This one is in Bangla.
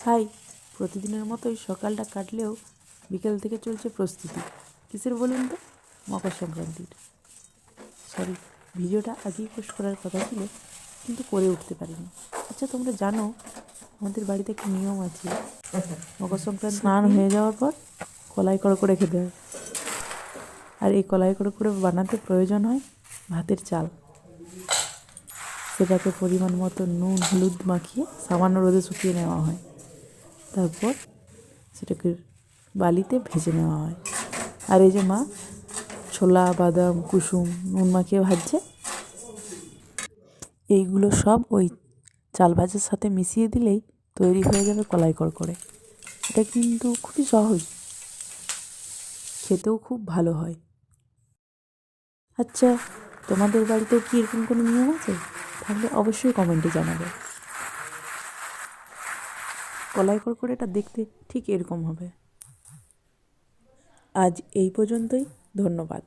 ছাই প্রতিদিনের মতোই সকালটা কাটলেও বিকেল থেকে চলছে প্রস্তুতি। কিসের বলুন তো? মকর সংক্রান্তির। সরি ভিডিওটা আগেই পোস্ট করার কথা ছিল কিন্তু করে উঠতে পারিনি। আচ্ছা তোমরা জানো আমাদের বাড়িতে একটা নিয়ম আছে। মকর সংক্রান্তি স্নান হয়ে যাওয়ার পর কলাই করে করে খেতে হয়। আর এই কলাই করে করে বানাতে প্রয়োজন হয় ভাতের চাল। সেটাকে পরিমাণ মতো নুন হলুদ মাখিয়ে সামান্য রোদে শুকিয়ে নেওয়া হয়। তারপর সেটাকে বালিতে ভেজে নেওয়া হয়। আর এই যে মা, ছোলা, বাদাম, কুসুম, নুন মাখিয়ে ভাজছে। এইগুলো সব ওই চাল ভাজার সাথে মিশিয়ে দিলেই তৈরি হয়ে যাবে কলাই করে এটা কিন্তু খুবই সহজ। খেতেও খুব ভালো হয়। আচ্ছা তোমাদের বাড়িতেও কি এরকম কোনো নিয়ম আছে? তাহলে অবশ্যই কমেন্টে জানাবে। কলাই এটা দেখতে ঠিক এরকম হবে। আজ এই পর্যন্তই ধন্যবাদ।